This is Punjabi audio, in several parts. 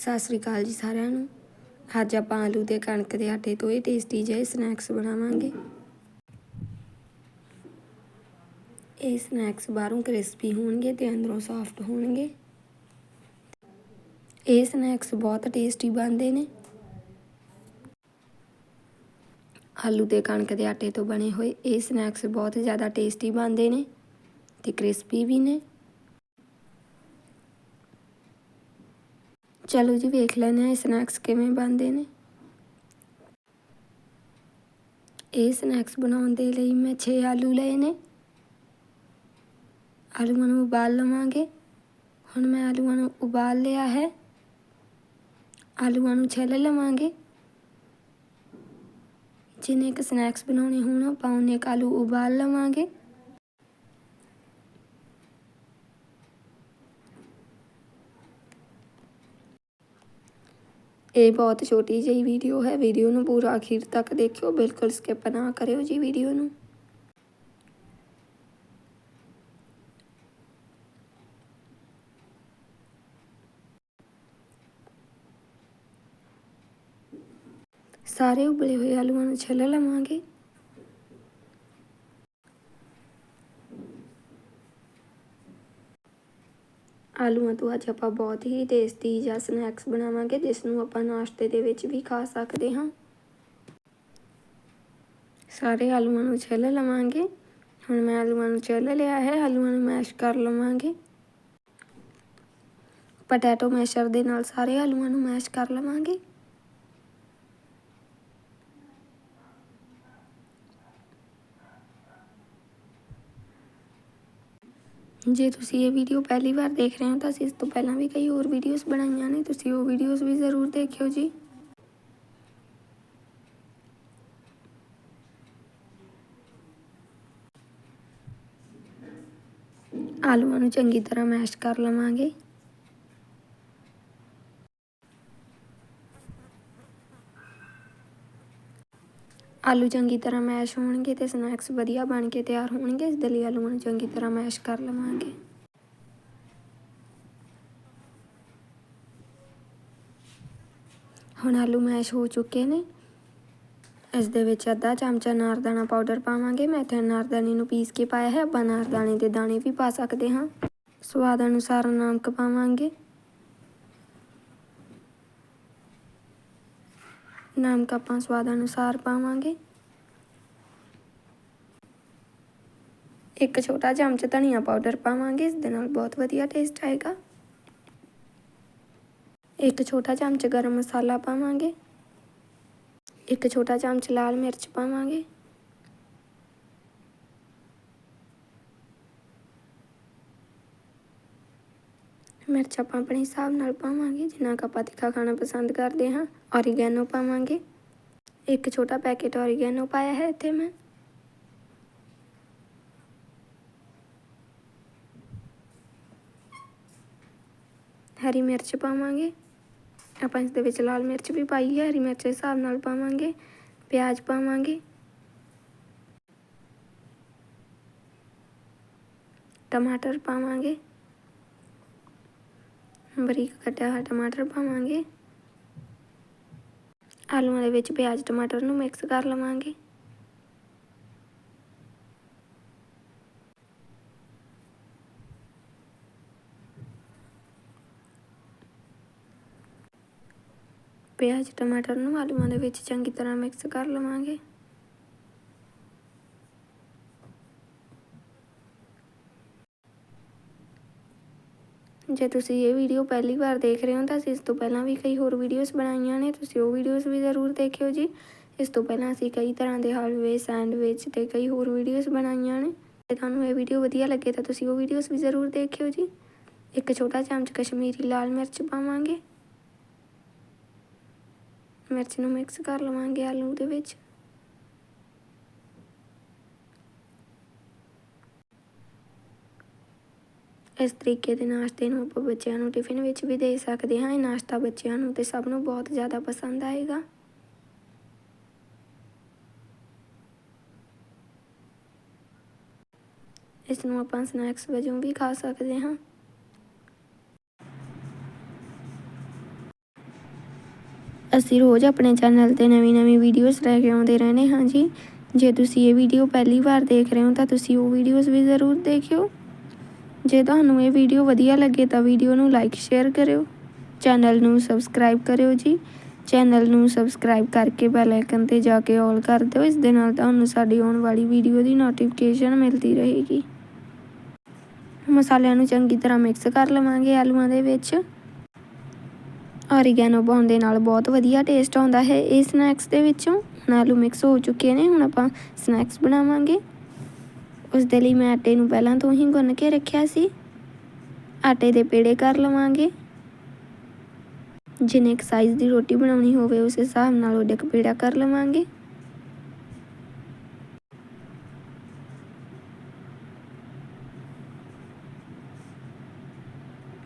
ਸਤਿ ਸ੍ਰੀ ਅਕਾਲ ਜੀ ਸਾਰਿਆਂ ਨੂੰ। ਅੱਜ ਆਪਾਂ ਆਲੂ ਤੇ ਕਣਕ ਦੇ ਆਟੇ ਤੋਂ ਇਹ ਟੇਸਟੀ ਜਿਹੇ ਸਨੈਕਸ ਬਣਾਵਾਂਗੇ। ਇਹ ਸਨੈਕਸ ਬਾਹਰੋਂ ਕ੍ਰਿਸਪੀ ਹੋਣਗੇ ਤੇ ਅੰਦਰੋਂ ਸੌਫਟ ਹੋਣਗੇ। ਇਹ ਸਨੈਕਸ ਬਹੁਤ ਟੇਸਟੀ ਬਣਦੇ ਨੇ। ਆਲੂ ਤੇ ਕਣਕ ਦੇ ਆਟੇ ਤੋਂ ਬਣੇ ਹੋਏ ਇਹ ਸਨੈਕਸ ਬਹੁਤ ਜ਼ਿਆਦਾ ਟੇਸਟੀ ਬਣਦੇ ਨੇ ਤੇ ਕ੍ਰਿਸਪੀ ਵੀ ਨੇ। ਚਲੋ ਜੀ ਵੇਖ ਲੈਂਦੇ ਹਾਂ ਇਹ ਸਨੈਕਸ ਕਿਵੇਂ ਬਣਦੇ ਨੇ। ਇਹ ਸਨੈਕਸ ਬਣਾਉਣ ਦੇ ਲਈ ਮੈਂ 6 ਆਲੂ ਲਏ ਨੇ। ਆਲੂਆਂ ਨੂੰ ਉਬਾਲ ਲਵਾਂਗੇ। ਹੁਣ ਮੈਂ ਆਲੂਆਂ ਨੂੰ ਉਬਾਲ ਲਿਆ ਹੈ। ਆਲੂਆਂ ਨੂੰ ਛਿੱਲ ਲਵਾਂਗੇ। ਜਿੰਨੇ ਕ ਸਨੈਕਸ ਬਣਾਉਣੇ ਹੋਣ, ਆਪਾਂ ਉਹਨੇ ਕ ਆਲੂ ਉਬਾਲ ਲਵਾਂਗੇ। ਇਹ ਬਹੁਤ ਛੋਟੀ ਜਿਹੀ ਵੀਡੀਓ ਹੈ। ਵੀਡੀਓ ਨੂੰ ਪੂਰਾ ਅਖੀਰ ਤੱਕ ਦੇਖਿਓ। ਬਿਲਕੁਲ ਸਕਿਪ ਨਾ ਕਰਿਓ ਜੀ ਵੀਡੀਓ ਨੂੰ। ਸਾਰੇ ਉਬਲੇ ਹੋਏ ਆਲੂਆਂ ਨੂੰ ਛਿੱਲ ਲਵਾਂਗੇ। ਆਲੂਆਂ ਤੋਂ ਅੱਜ ਆਪਾਂ ਬਹੁਤ ਹੀ ਟੇਸਟੀ ਜਾਂ ਸਨੈਕਸ ਬਣਾਵਾਂਗੇ ਜਿਸ ਨੂੰ ਆਪਾਂ ਨਾਸ਼ਤੇ ਦੇ ਵਿੱਚ ਵੀ ਖਾ ਸਕਦੇ ਹਾਂ। ਸਾਰੇ ਆਲੂਆਂ ਨੂੰ ਛਿੱਲ ਲਵਾਂਗੇ। ਹੁਣ ਮੈਂ ਆਲੂਆਂ ਨੂੰ ਛਿੱਲ ਲਿਆ ਹੈ, ਆਲੂਆਂ ਨੂੰ ਮੈਸ਼ ਕਰ ਲਵਾਂਗੇ। ਪੋਟੈਟੋ ਮੈਸ਼ਰ ਦੇ ਨਾਲ ਸਾਰੇ ਆਲੂਆਂ ਨੂੰ ਮੈਸ਼ ਕਰ ਲਵਾਂਗੇ। ਜੇ ਤੁਸੀਂ ਇਹ ਵੀਡੀਓ ਪਹਿਲੀ ਵਾਰ ਦੇਖ ਰਹੇ ਹੋ ਤਾਂ ਅਸੀਂ ਇਸ ਤੋਂ ਪਹਿਲਾਂ ਵੀ ਕਈ ਹੋਰ ਵੀਡੀਓਜ਼ ਬਣਾਈਆਂ ਨੇ, ਤੁਸੀਂ ਉਹ ਵੀਡੀਓਜ਼ ਵੀ ਜ਼ਰੂਰ ਦੇਖਿਓ ਜੀ। ਆਲੂਆਂ ਨੂੰ ਚੰਗੀ ਤਰ੍ਹਾਂ ਮੈਸ਼ ਕਰ ਲਵਾਂਗੇ। ਆਲੂ ਚੰਗੀ ਤਰ੍ਹਾਂ ਮੈਸ਼ ਹੋਣਗੇ ਤੇ ਸਨੈਕਸ ਵਧੀਆ ਬਣ ਕੇ ਤਿਆਰ ਹੋਣਗੇ। ਇਸ ਦੇ ਲਈ ਆਲੂਆਂ ਨੂੰ ਚੰਗੀ ਤਰ੍ਹਾਂ ਮੈਸ਼ ਕਰ ਲਵਾਂਗੇ। ਹੁਣ ਆਲੂ ਮੈਸ਼ ਹੋ ਚੁੱਕੇ ਨੇ। ਇਸ ਦੇ ਵਿੱਚ ਅੱਧਾ ਚਮਚਾ ਨਾਰਦਾਣਾ ਪਾਊਡਰ ਪਾਵਾਂਗੇ। ਮੈਂ ਇੱਥੇ ਨਾਰਦਾਣੇ ਨੂੰ ਪੀਸ ਕੇ ਪਾਇਆ ਹੈ। ਆਪਾਂ ਨਾਰਦਾਣੇ ਦੇ ਦਾਣੇ ਵੀ ਪਾ ਸਕਦੇ ਹਾਂ। ਸਵਾਦ ਅਨੁਸਾਰ ਨਮਕ ਪਾਵਾਂਗੇ। ਨਮਕ ਆਪਾਂ ਸਵਾਦ ਅਨੁਸਾਰ ਪਾਵਾਂਗੇ। ਇੱਕ ਛੋਟਾ ਚਮਚ ਧਨੀਆ ਪਾਊਡਰ ਪਾਵਾਂਗੇ, ਇਸ ਦੇ ਨਾਲ ਬਹੁਤ ਵਧੀਆ ਟੇਸਟ ਆਏਗਾ। ਇੱਕ ਛੋਟਾ ਚਮਚ ਗਰਮ ਮਸਾਲਾ ਪਾਵਾਂਗੇ। ਇੱਕ ਛੋਟਾ ਚਮਚ ਲਾਲ ਮਿਰਚ ਪਾਵਾਂਗੇ। ਮਿਰਚ ਆਪਾਂ ਆਪਣੇ ਹਿਸਾਬ ਨਾਲ ਪਾਵਾਂਗੇ, ਜਿੰਨਾ ਕੁ ਆਪਾਂ ਤਿੱਖਾ ਖਾਣਾ ਪਸੰਦ ਕਰਦੇ ਹਾਂ। ਔਰੀਗੈਨੋ ਪਾਵਾਂਗੇ। ਇੱਕ ਛੋਟਾ ਪੈਕੇਟ ਔਰੀਗੈਨੋ ਪਾਇਆ ਹੈ ਇੱਥੇ ਮੈਂ। ਹਰੀ ਮਿਰਚ ਪਾਵਾਂਗੇ। ਆਪਾਂ ਇਸ ਦੇ ਵਿੱਚ ਲਾਲ ਮਿਰਚ ਵੀ ਪਾਈ ਹੈ, ਹਰੀ ਮਿਰਚ ਦੇ ਹਿਸਾਬ ਨਾਲ ਪਾਵਾਂਗੇ। ਪਿਆਜ਼ ਪਾਵਾਂਗੇ। ਟਮਾਟਰ ਪਾਵਾਂਗੇ। ਬਰੀਕ ਕੱਟਿਆ ਹੋਇਆ ਟਮਾਟਰ ਪਾਵਾਂਗੇ। ਆਲੂਆਂ ਦੇ ਵਿੱਚ ਪਿਆਜ਼, ਟਮਾਟਰ ਨੂੰ ਮਿਕਸ ਕਰ ਲਵਾਂਗੇ। ਪਿਆਜ਼, ਟਮਾਟਰ ਨੂੰ ਆਲੂਆਂ ਦੇ ਵਿੱਚ ਚੰਗੀ ਤਰ੍ਹਾਂ ਮਿਕਸ ਕਰ ਲਵਾਂਗੇ। ਜੇ ਤੁਸੀਂ ਇਹ ਵੀਡੀਓ ਪਹਿਲੀ ਵਾਰ ਦੇਖ ਰਹੇ ਹੋ ਤਾਂ ਅਸੀਂ ਇਸ ਤੋਂ ਪਹਿਲਾਂ ਵੀ ਕਈ ਹੋਰ ਵੀਡੀਓਜ਼ ਬਣਾਈਆਂ ਨੇ, ਤੁਸੀਂ ਉਹ ਵੀਡੀਓਜ਼ ਵੀ ਜ਼ਰੂਰ ਦੇਖਿਓ ਜੀ। ਇਸ ਤੋਂ ਪਹਿਲਾਂ ਅਸੀਂ ਕਈ ਤਰ੍ਹਾਂ ਦੇ ਹਲਵੇ ਸੈਂਡਵਿਚ ਤੇ ਕਈ ਹੋਰ ਵੀਡੀਓਜ਼ ਬਣਾਈਆਂ ਨੇ। ਜੇ ਤੁਹਾਨੂੰ ਇਹ ਵੀਡੀਓ ਵਧੀਆ ਲੱਗੇ ਤਾਂ ਤੁਸੀਂ ਉਹ ਵੀਡੀਓਜ਼ ਵੀ ਜ਼ਰੂਰ ਦੇਖਿਓ ਜੀ। ਇੱਕ ਛੋਟਾ ਚਮਚ ਕਸ਼ਮੀਰੀ ਲਾਲ ਮਿਰਚ ਪਾਵਾਂਗੇ। ਮਿਰਚ ਨੂੰ ਮਿਕਸ ਕਰ ਲਵਾਂਗੇ ਆਲੂ ਦੇ ਵਿੱਚ। ਇਸ ਤਰੀਕੇ ਦੇ ਨਾਸ਼ਤੇ ਨੂੰ ਆਪਾਂ ਬੱਚਿਆਂ ਨੂੰ ਟਿਫਿਨ ਵਿੱਚ ਵੀ ਦੇ ਸਕਦੇ ਹਾਂ। ਇਹ ਨਾਸ਼ਤਾ ਬੱਚਿਆਂ ਨੂੰ ਤੇ ਸਭ ਨੂੰ ਬਹੁਤ ਜ਼ਿਆਦਾ ਪਸੰਦ ਆਏਗਾ। ਇਸ ਨੂੰ ਆਪਾਂ ਸਨੈਕਸ ਵਜੋਂ ਵੀ ਖਾ ਸਕਦੇ ਹਾਂ। ਅਸੀਂ ਰੋਜ਼ ਆਪਣੇ ਚੈਨਲ ਤੇ ਨਵੀਂ-ਨਵੀਂ ਵੀਡੀਓਜ਼ ਲੈ ਕੇ ਆਉਂਦੇ ਰਹਿੰਦੇ ਹਾਂ ਜੀ। ਜੇ ਤੁਸੀਂ ਇਹ ਵੀਡੀਓ ਪਹਿਲੀ ਵਾਰ ਦੇਖ ਰਹੇ ਹੋ ਤਾਂ ਤੁਸੀਂ ਉਹ ਵੀਡੀਓਜ਼ ਵੀ ਜ਼ਰੂਰ ਦੇਖਿਓ। ਜੇ ਤੁਹਾਨੂੰ ਇਹ ਵੀਡੀਓ ਵਧੀਆ ਲੱਗੇ ਤਾਂ ਵੀਡੀਓ ਨੂੰ ਲਾਈਕ ਸ਼ੇਅਰ ਕਰਿਓ। ਚੈਨਲ ਨੂੰ ਸਬਸਕ੍ਰਾਈਬ ਕਰਿਓ ਜੀ। ਚੈਨਲ ਨੂੰ ਸਬਸਕ੍ਰਾਈਬ ਕਰਕੇ ਬੈਲ ਆਈਕਨ ਤੇ ਜਾ ਕੇ ਆਲ ਕਰ ਦਿਓ। ਇਸ ਦੇ ਨਾਲ ਤੁਹਾਨੂੰ ਸਾਡੀ ਆਉਣ ਵਾਲੀ ਵੀਡੀਓ ਦੀ ਨੋਟੀਫਿਕੇਸ਼ਨ ਮਿਲਦੀ ਰਹੇਗੀ। ਮਸਾਲਿਆਂ ਨੂੰ ਚੰਗੀ ਤਰ੍ਹਾਂ ਮਿਕਸ ਕਰ ਲਵਾਂਗੇ ਆਲੂਆਂ ਦੇ ਵਿੱਚ। ਔਰੀਗੈਨੋ ਪਾਉਣ ਦੇ ਨਾਲ ਬਹੁਤ ਵਧੀਆ ਟੇਸਟ ਆਉਂਦਾ ਹੈ। ਇਹ ਸਨੈਕਸ ਦੇ ਵਿੱਚੋਂ ਹੁਣ ਆਲੂ ਮਿਕਸ ਹੋ ਚੁੱਕੇ ਨੇ। ਹੁਣ ਆਪਾਂ ਸਨੈਕਸ ਬਣਾਵਾਂਗੇ। ਉਸ ਦੇ ਲਈ ਮੈਂ ਆਟੇ ਨੂੰ ਪਹਿਲਾਂ ਤੋਂ ਹੀ ਗੁੰਨ ਕੇ ਰੱਖਿਆ ਸੀ। ਆਟੇ ਦੇ ਪੇੜੇ ਕਰ ਲਵਾਂਗੇ। ਜਿੰਨੇ ਇੱਕ ਸਾਈਜ਼ ਦੀ ਰੋਟੀ ਬਣਾਉਣੀ ਹੋਵੇ, ਉਸ ਹਿਸਾਬ ਨਾਲ ਉਹਦੇ ਕ ਪੇੜਾ ਕਰ ਲਵਾਂਗੇ।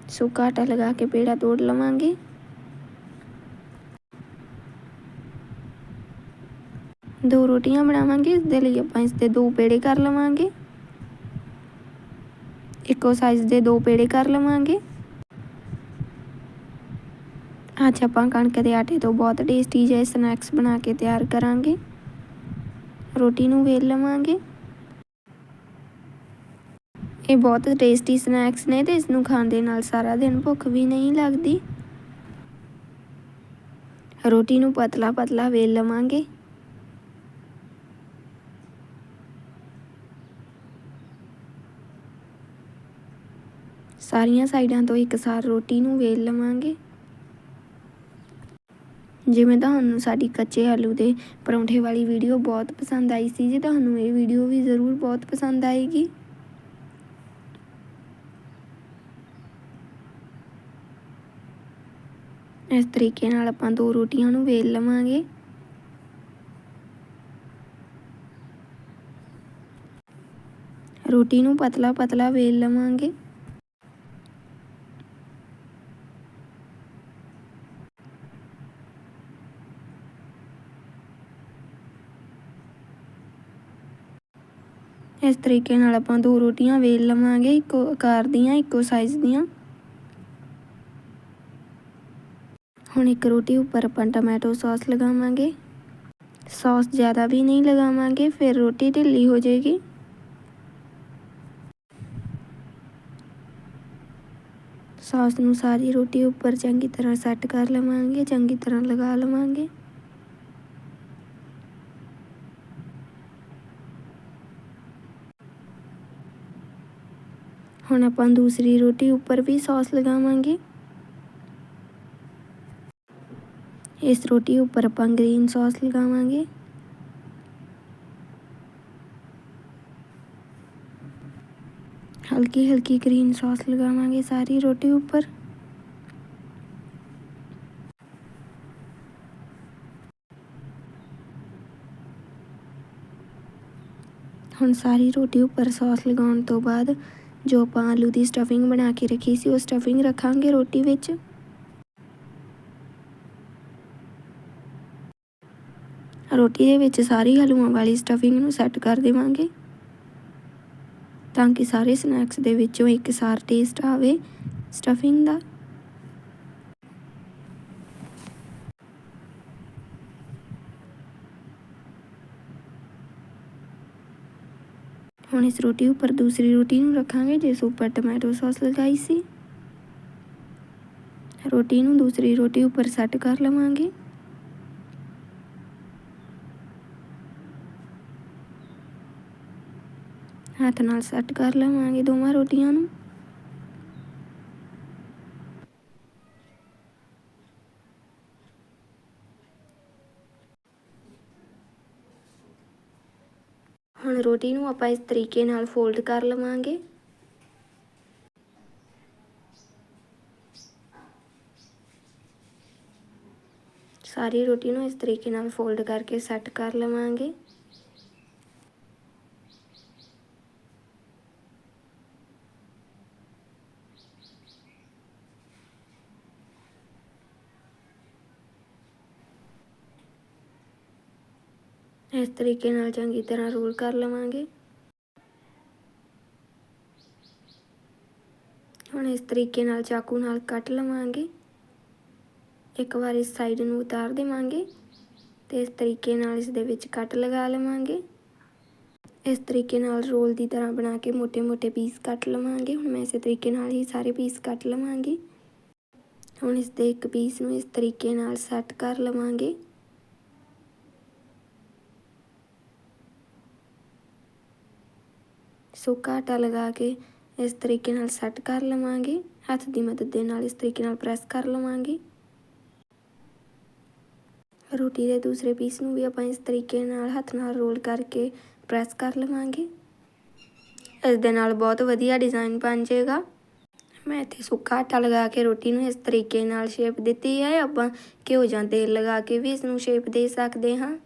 ਸੁੱਕਾ ਆਟਾ ਲਗਾ ਕੇ ਪੇੜਾ ਤੋੜ ਲਵਾਂਗੇ। ਦੋ ਰੋਟੀਆਂ ਬਣਾਵਾਂਗੇ, ਇਸ ਦੇ ਲਈ ਆਪਾਂ ਇਸ ਦੇ ਦੋ ਪੇੜੇ ਕਰ ਲਵਾਂਗੇ। ਇੱਕੋ ਸਾਈਜ਼ ਦੇ ਦੋ ਪੇੜੇ ਕਰ ਲਵਾਂਗੇ। ਅੱਜ ਆਪਾਂ ਕਣਕ ਦੇ ਆਟੇ ਤੋਂ ਬਹੁਤ ਟੇਸਟੀ ਜਿਹੇ ਸਨੈਕਸ ਬਣਾ ਕੇ ਤਿਆਰ ਕਰਾਂਗੇ। ਰੋਟੀ ਨੂੰ ਵੇਲ ਲਵਾਂਗੇ। ਇਹ ਬਹੁਤ ਟੇਸਟੀ ਸਨੈਕਸ ਨੇ ਤੇ ਇਸ ਨੂੰ ਖਾਣ ਦੇ ਨਾਲ ਸਾਰਾ ਦਿਨ ਭੁੱਖ ਵੀ ਨਹੀਂ ਲੱਗਦੀ। ਰੋਟੀ ਨੂੰ ਪਤਲਾ ਪਤਲਾ ਵੇਲ ਲਵਾਂਗੇ। ਸਾਰੀਆਂ ਸਾਈਡਾਂ ਤੋਂ ਇੱਕਸਾਰ ਰੋਟੀ ਨੂੰ ਵੇਲ ਲਵਾਂਗੇ। ਜਿਵੇਂ ਤੁਹਾਨੂੰ ਸਾਡੀ ਕੱਚੇ ਆਲੂ ਦੇ ਪਰੌਂਠੇ ਵਾਲੀ ਵੀਡੀਓ ਬਹੁਤ ਪਸੰਦ ਆਈ ਸੀ, ਜੇ ਤੁਹਾਨੂੰ ਇਹ ਵੀਡੀਓ ਵੀ ਜ਼ਰੂਰ ਬਹੁਤ ਪਸੰਦ ਆਏਗੀ। ਇਸ ਤਰੀਕੇ ਨਾਲ ਆਪਾਂ ਦੋ ਰੋਟੀਆਂ ਨੂੰ ਵੇਲ ਲਵਾਂਗੇ। ਰੋਟੀ ਨੂੰ ਪਤਲਾ ਪਤਲਾ ਵੇਲ ਲਵਾਂਗੇ। ਇਸ ਤਰੀਕੇ ਨਾਲ ਆਪਾਂ ਦੋ ਰੋਟੀਆਂ ਵੇਲ ਲਵਾਂਗੇ, ਇੱਕੋ ਆਕਾਰ ਦੀਆਂ, ਇੱਕੋ ਸਾਈਜ਼ ਦੀਆਂ। ਹੁਣ ਇੱਕ ਰੋਟੀ ਉੱਪਰ ਆਪਾਂ ਟਮੈਟੋ ਸੌਸ ਲਗਾਵਾਂਗੇ। ਸੌਸ ਜ਼ਿਆਦਾ ਵੀ ਨਹੀਂ ਲਗਾਵਾਂਗੇ, ਫਿਰ ਰੋਟੀ ਢਿੱਲੀ ਹੋ ਜਾਏਗੀ। ਸੌਸ ਨੂੰ ਸਾਰੀ ਰੋਟੀ ਉੱਪਰ ਚੰਗੀ ਤਰ੍ਹਾਂ ਸੈੱਟ ਕਰ ਲਵਾਂਗੇ, ਚੰਗੀ ਤਰ੍ਹਾਂ ਲਗਾ ਲਵਾਂਗੇ। ਹੁਣ ਆਪਾਂ ਦੂਸਰੀ ਰੋਟੀ ਉੱਪਰ ਵੀ ਸੌਸ ਲਗਾਵਾਂਗੇ ਇਸ ਰੋਟੀ ਉੱਪਰ ਆਪਾਂ ਗ੍ਰੀਨ ਸੌਸ ਲਗਾਵਾਂਗੇ ਹਲਕੀ ਹਲਕੀ ਗ੍ਰੀਨ ਸੌਸ ਲਗਾਵਾਂਗੇ ਸਾਰੀ ਰੋਟੀ ਉੱਪਰ ਹੁਣ ਸਾਰੀ ਰੋਟੀ ਉੱਪਰ ਸੌਸ ਲਗਾਉਣ ਤੋਂ ਬਾਅਦ ਜੋ ਆਪਾਂ ਆਲੂ ਦੀ ਸਟਫਿੰਗ ਬਣਾ ਕੇ ਰੱਖੀ ਸੀ, ਉਹ ਸਟਫਿੰਗ ਰੱਖਾਂਗੇ ਰੋਟੀ ਵਿੱਚ। ਰੋਟੀ ਦੇ ਵਿੱਚ ਸਾਰੀ ਆਲੂਆਂ ਵਾਲੀ ਸਟਫਿੰਗ ਨੂੰ ਸੈੱਟ ਕਰ ਦੇਵਾਂਗੇ। ਤਾਂ ਕਿ ਸਾਰੇ ਸਨੈਕਸ ਦੇ ਵਿੱਚੋਂ ਇੱਕ ਸਾਰ ਟੇਸਟ ਆਵੇ ਸਟਫਿੰਗ ਦਾ। ਹੁਣ ਇਸ ਰੋਟੀ ਉੱਪਰ ਦੂਸਰੀ ਰੋਟੀ ਨੂੰ ਰੱਖਾਂਗੇ, ਜਿਸ ਉੱਪਰ ਟੋਮੈਟੋ ਸੌਸ ਲਗਾਈ ਸੀ। ਰੋਟੀ ਨੂੰ ਦੂਸਰੀ ਰੋਟੀ ਉੱਪਰ ਸੈੱਟ ਕਰ ਲਵਾਂਗੇ। ਹੱਥ ਨਾਲ ਸੈੱਟ ਕਰ ਲਵਾਂਗੇ ਦੋਵਾਂ ਰੋਟੀਆਂ ਨੂੰ। ਹੁਣ ਰੋਟੀ ਨੂੰ ਆਪਾਂ ਇਸ ਤਰੀਕੇ ਨਾਲ ਫੋਲਡ ਕਰ ਲਵਾਂਗੇ। ਸਾਰੀ ਰੋਟੀ ਨੂੰ ਇਸ ਤਰੀਕੇ ਨਾਲ ਫੋਲਡ ਕਰਕੇ ਸੈੱਟ ਕਰ ਲਵਾਂਗੇ। ਇਸ ਤਰੀਕੇ ਨਾਲ ਚੰਗੀ ਤਰ੍ਹਾਂ ਰੋਲ ਕਰ ਲਵਾਂਗੇ। ਹੁਣ ਇਸ ਤਰੀਕੇ ਨਾਲ ਚਾਕੂ ਨਾਲ ਕੱਟ ਲਵਾਂਗੇ। ਇੱਕ ਵਾਰ ਇਸ ਸਾਈਡ ਨੂੰ ਉਤਾਰ ਦੇਵਾਂਗੇ ਤੇ ਇਸ ਤਰੀਕੇ ਨਾਲ ਇਸ ਦੇ ਵਿੱਚ ਕੱਟ ਲਗਾ ਲਵਾਂਗੇ। ਇਸ ਤਰੀਕੇ ਨਾਲ ਰੋਲ ਦੀ ਤਰ੍ਹਾਂ ਬਣਾ ਕੇ ਮੋਟੇ ਮੋਟੇ ਪੀਸ ਕੱਟ ਲਵਾਂਗੇ। ਹੁਣ ਮੈਂ ਇਸੇ ਤਰੀਕੇ ਨਾਲ ਹੀ ਸਾਰੇ ਪੀਸ ਕੱਟ ਲਵਾਂਗੀ। ਹੁਣ ਇਸ ਦੇ ਇੱਕ ਪੀਸ ਨੂੰ ਇਸ ਤਰੀਕੇ ਨਾਲ ਸੈੱਟ ਕਰ ਲਵਾਂਗੇ। ਸੁੱਕਾ ਆਟਾ ਲਗਾ ਕੇ ਇਸ ਤਰੀਕੇ ਨਾਲ ਸੈੱਟ ਕਰ ਲਵਾਂਗੇ। ਹੱਥ ਦੀ ਮਦਦ ਦੇ ਨਾਲ ਇਸ ਤਰੀਕੇ ਨਾਲ ਪ੍ਰੈਸ ਕਰ ਲਵਾਂਗੇ। ਰੋਟੀ ਦੇ ਦੂਸਰੇ ਪੀਸ ਨੂੰ ਵੀ ਆਪਾਂ ਇਸ ਤਰੀਕੇ ਨਾਲ ਹੱਥ ਨਾਲ ਰੋਲ ਕਰਕੇ ਪ੍ਰੈਸ ਕਰ ਲਵਾਂਗੇ। ਇਸ ਦੇ ਨਾਲ ਬਹੁਤ ਵਧੀਆ ਡਿਜ਼ਾਈਨ ਬਣ ਜਾਏਗਾ। ਮੈਂ ਇੱਥੇ ਸੁੱਕਾ ਆਟਾ ਲਗਾ ਕੇ ਰੋਟੀ ਨੂੰ ਇਸ ਤਰੀਕੇ ਨਾਲ ਸ਼ੇਪ ਦਿੱਤੀ ਹੈ। ਆਪਾਂ ਘਿਓ ਜਾਂ ਤੇਲ ਲਗਾ ਕੇ ਵੀ ਇਸ ਨੂੰ ਸ਼ੇਪ ਦੇ ਸਕਦੇ ਹਾਂ।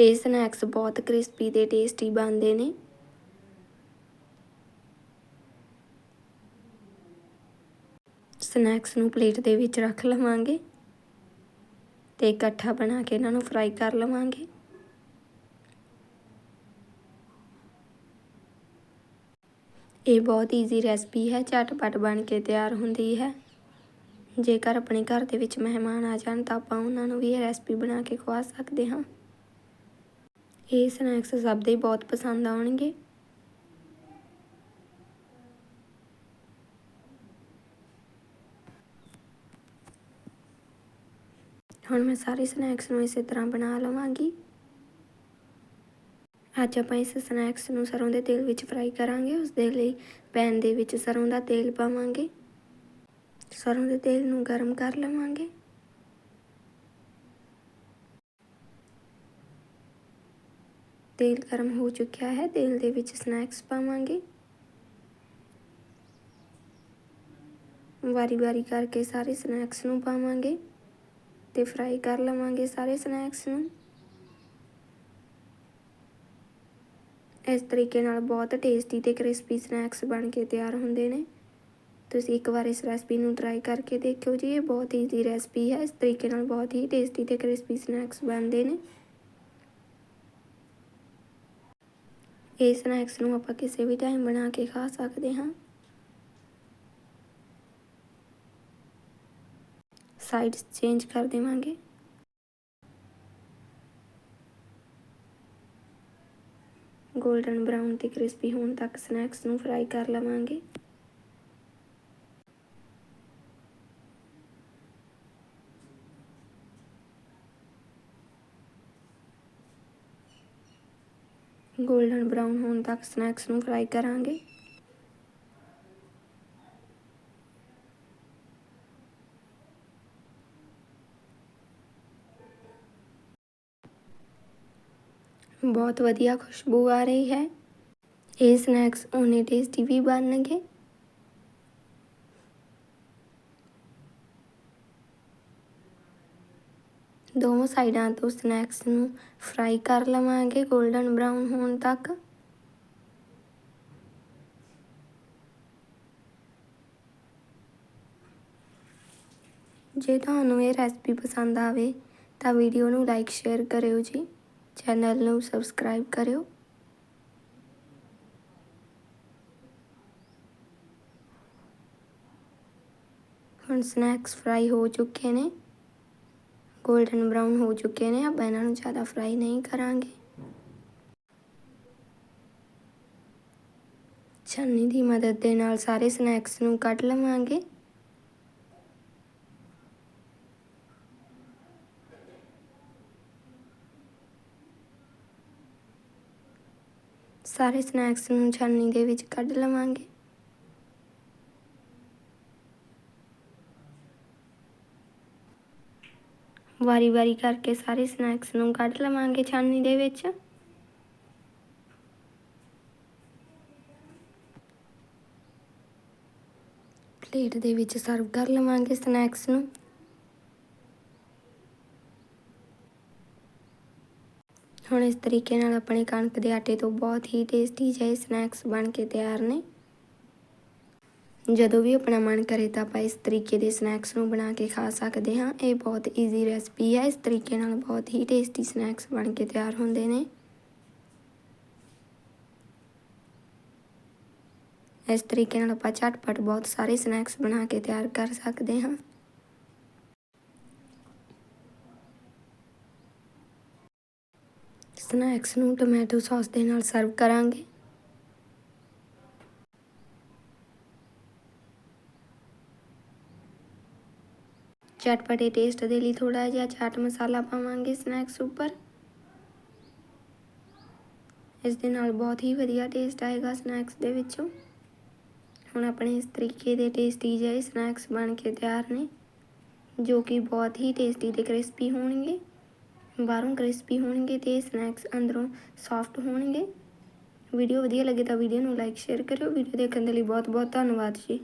ਇਹ ਸਨੈਕਸ ਬਹੁਤ ਕ੍ਰਿਸਪੀ ਤੇ ਟੇਸਟੀ ਬਣਦੇ ਨੇ। ਸਨੈਕਸ ਨੂੰ ਪਲੇਟ ਦੇ ਵਿੱਚ ਰੱਖ ਲਵਾਂਗੇ ਤੇ ਇਕੱਠਾ ਬਣਾ ਕੇ ਇਹਨਾਂ ਨੂੰ ਫਰਾਈ ਕਰ ਲਵਾਂਗੇ। ਇਹ ਬਹੁਤ ਈਜ਼ੀ ਰੈਸਪੀ ਹੈ, ਝਟਪਟ ਬਣ ਕੇ ਤਿਆਰ ਹੁੰਦੀ ਹੈ। ਜੇਕਰ ਆਪਣੇ ਘਰ ਦੇ ਵਿੱਚ ਮਹਿਮਾਨ ਆ ਜਾਣ ਤਾਂ ਆਪਾਂ ਉਹਨਾਂ ਨੂੰ ਵੀ ਇਹ ਰੈਸਪੀ ਬਣਾ ਕੇ ਖਵਾ ਸਕਦੇ ਹਾਂ। ਇਹ ਸਨੈਕਸ ਸਭ ਦੇ ਬਹੁਤ ਪਸੰਦ ਆਉਣਗੇ। ਹੁਣ ਮੈਂ ਸਾਰੇ ਸਨੈਕਸ ਨੂੰ ਇਸੇ ਤਰ੍ਹਾਂ ਬਣਾ ਲਵਾਂਗੀ। ਅੱਜ ਆਪਾਂ ਇਸ ਸਨੈਕਸ ਨੂੰ ਸਰੋਂ ਦੇ ਤੇਲ ਵਿੱਚ ਫਰਾਈ ਕਰਾਂਗੇ। ਉਸ ਦੇ ਲਈ ਪੈਨ ਦੇ ਵਿੱਚ ਸਰੋਂ ਦਾ ਤੇਲ ਪਾਵਾਂਗੇ। ਸਰੋਂ ਦੇ ਤੇਲ ਨੂੰ ਗਰਮ ਕਰ ਲਵਾਂਗੇ। ਤੇਲ ਗਰਮ ਹੋ ਚੁੱਕਿਆ ਹੈ। ਤੇਲ ਦੇ ਵਿੱਚ ਸਨੈਕਸ ਪਾਵਾਂਗੇ। ਵਾਰੀ-ਵਾਰੀ ਕਰਕੇ ਸਾਰੇ ਸਨੈਕਸ ਨੂੰ ਪਾਵਾਂਗੇ ਤੇ ਫਰਾਈ ਕਰ ਲਵਾਂਗੇ ਸਾਰੇ ਸਨੈਕਸ ਨੂੰ। ਇਸ ਤਰੀਕੇ ਨਾਲ ਬਹੁਤ ਟੇਸਟੀ ਤੇ ਕ੍ਰਿਸਪੀ ਸਨੈਕਸ ਬਣ ਕੇ ਤਿਆਰ ਹੁੰਦੇ ਨੇ। ਤੁਸੀਂ ਇੱਕ ਵਾਰ ਇਸ ਰੈਸਪੀ ਨੂੰ ਟਰਾਈ ਕਰਕੇ ਦੇਖਿਓ ਜੀ, ਇਹ ਬਹੁਤ ਈਜ਼ੀ ਰੈਸਪੀ ਹੈ। ਇਸ ਤਰੀਕੇ ਨਾਲ ਬਹੁਤ ਹੀ ਟੇਸਟੀ ਤੇ ਕ੍ਰਿਸਪੀ ਸਨੈਕਸ ਬਣਦੇ ਨੇ। ਇਹ ਸਨੈਕਸ ਨੂੰ ਆਪਾਂ ਕਿਸੇ ਵੀ ਟਾਈਮ ਬਣਾ ਕੇ ਖਾ ਸਕਦੇ ਹਾਂ। ਸਾਈਡਸ ਚੇਂਜ ਕਰ ਦੇਵਾਂਗੇ। ਗੋਲਡਨ ਬਰਾਊਨ ਤੇ ਕ੍ਰਿਸਪੀ ਹੋਣ ਤੱਕ ਸਨੈਕਸ ਨੂੰ ਫਰਾਈ ਕਰ ਲਵਾਂਗੇ। ਗੋਲਡਨ ਬਰਾਊਨ ਹੋਣ ਤੱਕ ਸਨੈਕਸ ਨੂੰ ਫਰਾਈ ਕਰਾਂਗੇ। ਬਹੁਤ ਵਧੀਆ ਖੁਸ਼ਬੂ ਆ ਰਹੀ ਹੈ। ਇਹ ਸਨੈਕਸ ਉਹਨੇ ਟੇਸਟੀ ਵੀ ਬਣਨਗੇ। ਦੋਵੇਂ ਸਾਈਡਾਂ ਤੋਂ ਸਨੈਕਸ ਨੂੰ ਫਰਾਈ ਕਰ ਲਵਾਂਗੇ 골ਡਨ ਬਰਾਊਨ ਹੋਣ ਤੱਕ। ਜੇ ਤੁਹਾਨੂੰ ਇਹ ਰੈਸਪੀ ਪਸੰਦ ਆਵੇ, ਤਾਂ ਵੀਡੀਓ ਨੂੰ ਲਾਈਕ, ਸ਼ੇਅਰ ਕਰਿਓ ਜੀ। ਚੈਨਲ ਨੂੰ ਸਬਸਕ੍ਰਾਈਬ ਕਰਿਓ। ਹੁਣ ਸਨੈਕਸ ਫਰਾਈ ਹੋ ਚੁੱਕੇ ਨੇ। ਗੋਲਡਨ ਬਰਾਊਨ ਹੋ ਚੁੱਕੇ ਨੇ, ਆਪਾਂ ਇਹਨਾਂ ਨੂੰ ਜ਼ਿਆਦਾ ਫਰਾਈ ਨਹੀਂ ਕਰਾਂਗੇ। ਛੰਨੀ ਦੀ ਮਦਦ ਦੇ ਨਾਲ ਸਾਰੇ ਸਨੈਕਸ ਨੂੰ ਕੱਟ ਲਵਾਂਗੇ। ਸਾਰੇ ਸਨੈਕਸ ਨੂੰ ਛਾਨਣੀ ਦੇ ਵਿੱਚ ਕੱਢ ਲਵਾਂਗੇ। ਵਾਰੀ-ਵਾਰੀ ਕਰਕੇ ਸਾਰੇ ਸਨੈਕਸ ਨੂੰ ਕੱਢ ਲਵਾਂਗੇ ਛਾਨੀ ਦੇ ਵਿੱਚ। ਪਲੇਟ ਦੇ ਵਿੱਚ ਸਰਵ ਕਰ ਲਵਾਂਗੇ ਸਨੈਕਸ ਨੂੰ। ਹੁਣ ਇਸ ਤਰੀਕੇ ਨਾਲ ਆਪਣੇ ਕਣਕ ਦੇ ਆਟੇ ਤੋਂ ਬਹੁਤ ਹੀ ਟੇਸਟੀ ਜਿਹੇ ਸਨੈਕਸ ਬਣ ਕੇ ਤਿਆਰ ਨੇ। ਜਦੋਂ ਵੀ ਆਪਣਾ ਮਨ ਕਰੇ ਤਾਂ ਆਪਾਂ ਇਸ ਤਰੀਕੇ ਦੇ ਸਨੈਕਸ ਨੂੰ ਬਣਾ ਕੇ ਖਾ ਸਕਦੇ ਹਾਂ। ਇਹ ਬਹੁਤ ਈਜ਼ੀ ਰੈਸਪੀ ਹੈ। ਇਸ ਤਰੀਕੇ ਨਾਲ ਬਹੁਤ ਹੀ ਟੇਸਟੀ ਸਨੈਕਸ ਬਣ ਕੇ ਤਿਆਰ ਹੁੰਦੇ ਨੇ। ਇਸ ਤਰੀਕੇ ਨਾਲ ਆਪਾਂ ਝਟਪਟ ਬਹੁਤ ਸਾਰੇ ਸਨੈਕਸ ਬਣਾ ਕੇ ਤਿਆਰ ਕਰ ਸਕਦੇ ਹਾਂ। ਸਨੈਕਸ ਨੂੰ ਟੋਮੈਟੋ ਸੌਸ ਦੇ ਨਾਲ ਸਰਵ ਕਰਾਂਗੇ। ਚਟਪਟੇ ਟੇਸਟ ਦੇ ਲਈ ਥੋੜਾ ਜਿਹਾ ਚਾਟ ਮਸਾਲਾ ਪਾਵਾਂਗੇ ਸਨੈਕਸ ਉੱਪਰ ਇਸ ਦੇ ਨਾਲ ਬਹੁਤ ਹੀ ਵਧੀਆ ਟੇਸਟ ਆਏਗਾ ਸਨੈਕਸ ਦੇ ਵਿੱਚੋਂ ਹੁਣ ਆਪਣੇ ਇਸ ਤਰੀਕੇ ਦੇ ਟੇਸਟੀ ਜਿਹੇ ਸਨੈਕਸ ਬਣ ਕੇ ਤਿਆਰ ਨੇ ਜੋ ਕਿ ਬਹੁਤ ਹੀ ਟੇਸਟੀ ਤੇ ਕ੍ਰਿਸਪੀ ਹੋਣਗੇ ਬਾਹਰੋਂ ਕ੍ਰਿਸਪੀ ਹੋਣਗੇ ਤੇ ਸਨੈਕਸ ਅੰਦਰੋਂ ਸੌਫਟ ਹੋਣਗੇ ਵੀਡੀਓ ਵਧੀਆ ਲੱਗੇ ਤਾਂ ਵੀਡੀਓ ਨੂੰ ਲਾਈਕ ਸ਼ੇਅਰ ਕਰਿਓ ਵੀਡੀਓ ਦੇਖਣ ਦੇ ਲਈ ਬਹੁਤ ਬਹੁਤ ਧੰਨਵਾਦ ਜੀ